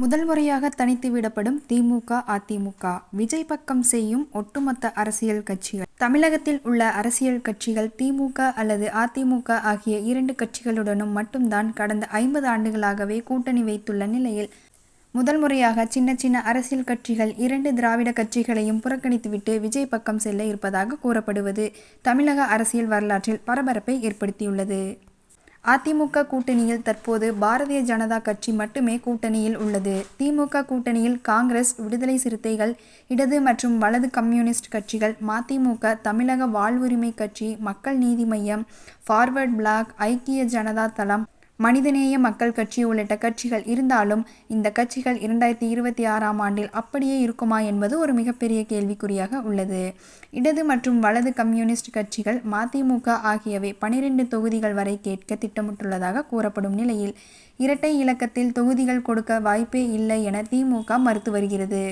முதல் முறையாக தனித்து விடப்படும் திமுக அதிமுக. விஜய் பக்கம் செய்யும் ஒட்டுமொத்த அரசியல் கட்சிகள். தமிழகத்தில் உள்ள அரசியல் கட்சிகள் திமுக அல்லது அதிமுக ஆகிய இரண்டு கட்சிகளுடனும் மட்டும்தான் கடந்த ஐம்பது ஆண்டுகளாகவே கூட்டணி வைத்துள்ள நிலையில் முதல் முறையாக சின்ன சின்ன அரசியல் கட்சிகள் இரண்டு திராவிட கட்சிகளையும் புறக்கணித்துவிட்டு விஜய் பக்கம் செல்ல இருப்பதாக கூறப்படுவது தமிழக அரசியல் வரலாற்றில் பரபரப்பை ஏற்படுத்தியுள்ளது. அதிமுக கூட்டணியில் தற்போது பாரதிய ஜனதா கட்சி மட்டுமே கூட்டணியில் உள்ளது. திமுக கூட்டணியில் காங்கிரஸ் விடுதலை சிறுத்தைகள் இடது மற்றும் வலது கம்யூனிஸ்ட் கட்சிகள் மதிமுக தமிழக வாழ்வுரிமை கட்சி மக்கள் நீதி மையம் ஃபார்வர்ட் பிளாக் ஐக்கிய ஜனதா தளம் மனிதநேய மக்கள் கட்சி உள்ளிட்ட கட்சிகள் இருந்தாலும் இந்த கட்சிகள் இரண்டாயிரத்தி இருபத்தி ஆறாம் ஆண்டில் அப்படியே இருக்குமா என்பது ஒரு மிகப்பெரிய கேள்விக்குறியாக உள்ளது. இடது மற்றும் வலது கம்யூனிஸ்ட் கட்சிகள் மதிமுக ஆகியவை பனிரெண்டு தொகுதிகள் வரை கேட்க திட்டமிட்டுள்ளதாக கூறப்படும் நிலையில் இரட்டை இலக்கத்தில் தொகுதிகள் கொடுக்க வாய்ப்பே இல்லை என திமுக மறுத்து வருகிறது.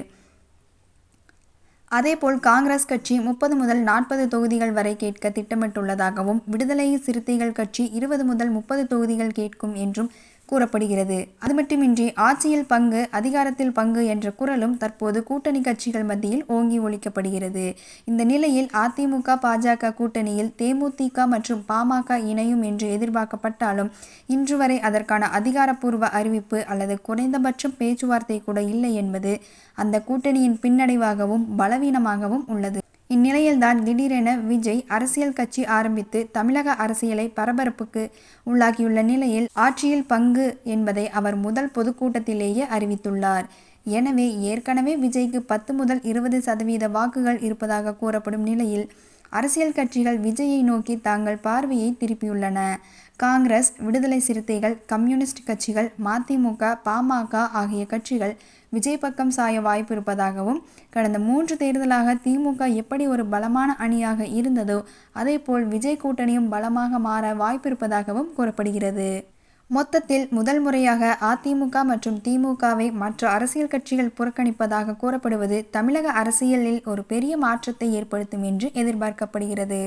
அதேபோல் காங்கிரஸ் கட்சி முப்பது முதல் நாற்பது தொகுதிகள் வரை கேட்க திட்டமிட்டுள்ளதாகவும் விடுதலை சிறுத்தைகள் கட்சி இருபது முதல் முப்பது தொகுதிகள் கேட்கும் என்றும் கூறப்படுகிறது. அது மட்டுமின்றி ஆட்சியில் பங்கு அதிகாரத்தில் பங்கு என்ற குரலும் தற்போது கூட்டணி கட்சிகள் மத்தியில் ஓங்கி ஒழிக்கப்படுகிறது. இந்த நிலையில் அதிமுக பாஜக கூட்டணியில் தேமுதிக மற்றும் பாமக இணையும் என்று எதிர்பார்க்கப்பட்டாலும் இன்று வரை அதற்கான அதிகாரப்பூர்வ அறிவிப்பு அல்லது குறைந்தபட்சம் பேச்சுவார்த்தை கூட இல்லை என்பது அந்த கூட்டணியின் பின்னடைவாகவும் பலவீனமாகவும் உள்ளது. இந்நிலையில்தான் திடீரென விஜய் அரசியல் கட்சி ஆரம்பித்து தமிழக அரசியலை பரபரப்புக்கு உள்ளாக்கியுள்ள நிலையில் ஆட்சியில் பங்கு என்பதை அவர் முதல் பொதுக்கூட்டத்திலேயே அறிவித்துள்ளார். எனவே ஏற்கனவே விஜய்க்கு பத்து முதல் இருபது சதவீத வாக்குகள் இருப்பதாக கூறப்படும் நிலையில் அரசியல் கட்சிகள் விஜயை நோக்கி தாங்கள் பார்வையை திருப்பியுள்ளன. காங்கிரஸ் விடுதலை சிறுத்தைகள் கம்யூனிஸ்ட் கட்சிகள் மதிமுக பாமக ஆகிய கட்சிகள் விஜய் பக்கம் சாய வாய்ப்பு இருப்பதாகவும் கடந்த மூன்று தேர்தலாக திமுக எப்படி ஒரு பலமான அணியாக இருந்ததோ அதேபோல் விஜய் கூட்டணியும் பலமாக மாற வாய்ப்பு இருப்பதாகவும் கூறப்படுகிறது. மொத்தத்தில் முதல் முறையாக அதிமுக மற்றும் திமுகவை மற்ற அரசியல் கட்சிகள் புறக்கணிப்பதாக கூறப்படுவது தமிழக அரசியலில் ஒரு பெரிய மாற்றத்தை ஏற்படுத்தும் என்று எதிர்பார்க்கப்படுகிறது.